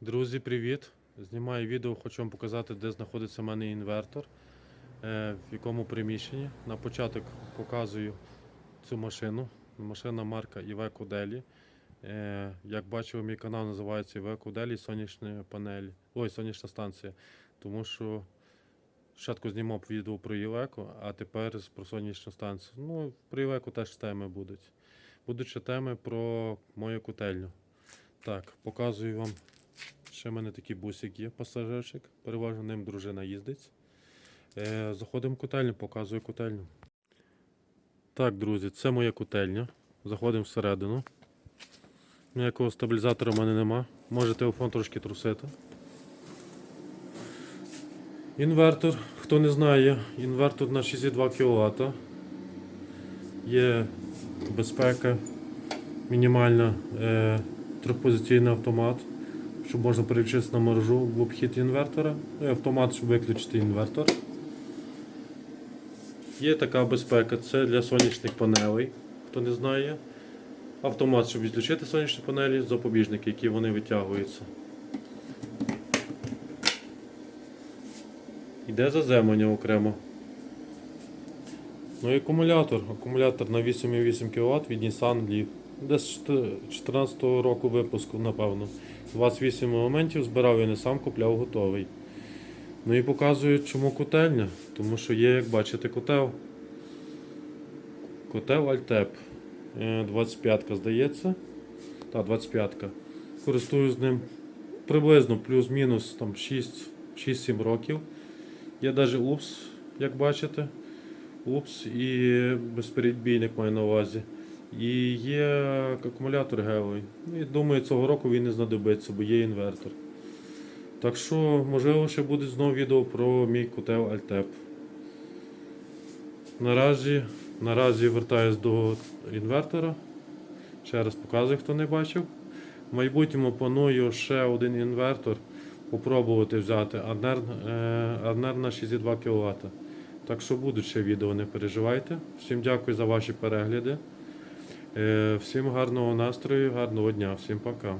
Друзі, привіт! Знімаю відео, хочу вам показати, де знаходиться в мене інвертор, е, в якому приміщенні. На початок показую цю машину. Машина марка Iveco Deli. Е, Як бачили, мій канал називається Iveco Deli сонячна панель. Ой, сонячна станція. Тому що спочатку знімав відео про Iveco, а тепер про сонячну станцію. Ну, про Iveco теж теми будуть. Будуть ще теми про мою котельню. Так, показую вам Ще в мене такий бусик є, пасажирчик. Переважно ним дружина їздить. Е, заходимо в котельню, показую котельню. Так, друзі, це моя котельня. Заходимо всередину. Ніякого стабілізатора в мене нема. Може телефон трошки трусити. Інвертор, хто не знає, інвертор на 62 кВт. Є безпека, мінімальна е, трьохпозиційний автомат щоб можна переключитися на мережу в обхід інвертора. Ну і автомат, щоб виключити інвертор. Є така безпека, це для сонячних панелей, хто не знає. Автомат, щоб відключити сонячні панелі, запобіжники, які вони витягуються. Йде заземлення окремо. Ну і акумулятор. Акумулятор на 8,8 кВт від Nissan Leaf. Десь 2014 року випуску, напевно. 28 моментів збирав я не сам купляв готовий. Ну і показую, чому котельня. Тому що є, як бачите, котел. Котел Альтеп. 25-ка, здається. Так, 25-ка. Користуюсь ним приблизно плюс-мінус там 6-7 років. Є навіть УПС, як бачите. УПС і безпередбійник маю на увазі. І є акумулятор геловий. І думаю, цього року він не знадобиться, бо є інвертор. Так що, можливо, ще буде знову відео про мій котел Альтеп. Наразі, наразі вертаюсь до інвертора. Ще раз показую, хто не бачив. В майбутньому планую ще один інвертор попробувати взяти Аднер, е, на 62 кВт. Так що будуть ще відео, не переживайте. Всім дякую за ваші перегляди. Е, Всім гарного настрою, гарного дня, всім пока.